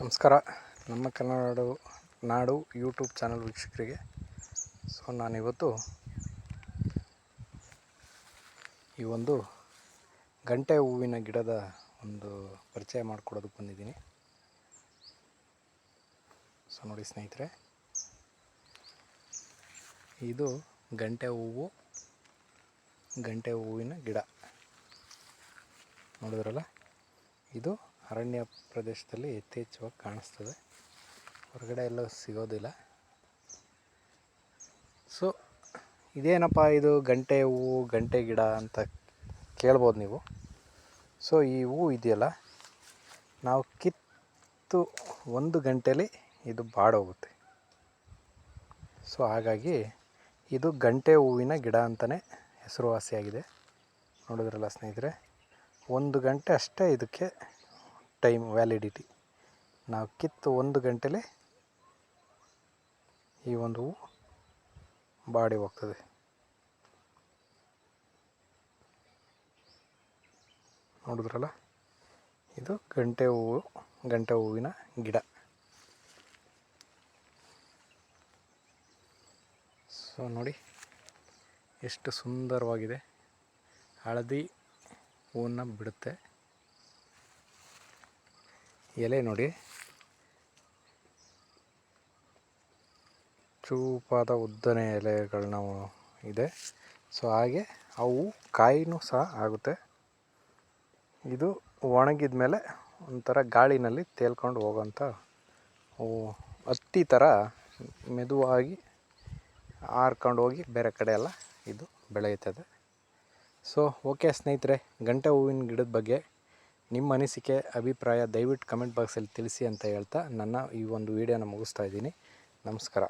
ನಮಸ್ಕಾರ. ನಮ್ಮ ಕನ್ನಡ ನಾಡು YouTube channel ವೀಕ್ಷಕರಿಗೆ. ಸೊ, ನಾನಿವತ್ತು ಈ ಒಂದು ಗಂಟೆ ಹೂವಿನ ಗಿಡದ ಒಂದು ಪರಿಚಯ ಮಾಡಿಕೊಡೋದಕ್ಕೆ ಬಂದಿದ್ದೀನಿ. ಸೊ, ನೋಡಿ ಸ್ನೇಹಿತರೆ. ಇದು ಗಂಟೆ ಹೂವು, ಗಂಟೆ ಹೂವಿನ ಗಿಡ. ನೋಡಿದ್ರಲ್ಲ? ಇದು ಅರಣ್ಯ ಪ್ರದೇಶದಲ್ಲಿ ಯಥೇಚ್ಛವಾಗಿ ಕಾಣಿಸ್ತದೆ. ಹೊರಗಡೆ ಎಲ್ಲೂ ಸಿಗೋದಿಲ್ಲ. ಸೊ ಇದೇನಪ್ಪ ಇದು ಗಂಟೆ ಹೂವು, ಗಂಟೆ ಗಿಡ ಅಂತ ಕೇಳ್ಬೋದು ನೀವು. ಸೊ ಈ ಹೂವು ಇದೆಯಲ್ಲ, ನಾವು ಕಿತ್ತು ಒಂದು ಗಂಟೆಯಲ್ಲಿ ಇದು ಬಾಡೋಗುತ್ತೆ. ಸೊ ಹಾಗಾಗಿ ಇದು ಗಂಟೆ ಹೂವಿನ ಗಿಡ ಅಂತಲೇ ಹೆಸರುವಾಸಿಯಾಗಿದೆ. ನೋಡಿದ್ರಲ್ಲ ಸ್ನೇಹಿತರೆ, ಒಂದು ಗಂಟೆ ಅಷ್ಟೇ ಇದಕ್ಕೆ ಟೈಮ್ ವ್ಯಾಲಿಡಿಟಿ. ನಾವು ಕಿತ್ತು ಒಂದು ಗಂಟೆಲೆ ಈ ಒಂದು ಹೂವು ಬಾಡಿ ಹೋಗ್ತದೆ. ನೋಡಿದ್ರಲ್ಲ? ಇದು ಗಂಟೆ ಹೂವು ಗಂಟೆ ಹೂವಿನ ಗಿಡ. ಸೊ, ನೋಡಿ ಎಷ್ಟು ಸುಂದರವಾಗಿದೆ. ಹಳದಿ ಹೂವನ್ನು ಬಿಡುತ್ತೆ. ಎಲೆ ನೋಡಿ. ಚೂಪಾದ ಉದ್ದನೆ ಎಲೆಗಳನ್ನ ಇದೆ. ಸೊ ಹಾಗೆ ಅವು ಕಾಯಿನೂ ಸಹ ಆಗುತ್ತೆ. ಇದು ಒಣಗಿದ ಮೇಲೆ ಒಂಥರ ಗಾಳಿನಲ್ಲಿ ತೇಲ್ಕೊಂಡು ಹೋಗೋಂಥ ಹತ್ತಿ ಥರ ಮೆದುವಾಗಿ ಹಾರ್ಕೊಂಡು ಹೋಗಿ ಬೇರೆ ಕಡೆ ಎಲ್ಲ ಇದು ಬೆಳೆಯುತ್ತದೆ. ಸೊ ಓಕೆ ಸ್ನೇಹಿತರೆ, ಗಂಟೆ ಹೂವಿನ ಗಿಡದ ಬಗ್ಗೆ ನಿಮ್ಮ ಅನಿಸಿಕೆ, ಅಭಿಪ್ರಾಯ ದಯವಿಟ್ಟು ಕಮೆಂಟ್ ಬಾಕ್ಸಲ್ಲಿ ತಿಳಿಸಿ ಅಂತ ಹೇಳ್ತಾ ನನ್ನ ಈ ಒಂದು ವಿಡಿಯೋನ ಮುಗಿಸ್ತಾ ಇದ್ದೀನಿ. ನಮಸ್ಕಾರ.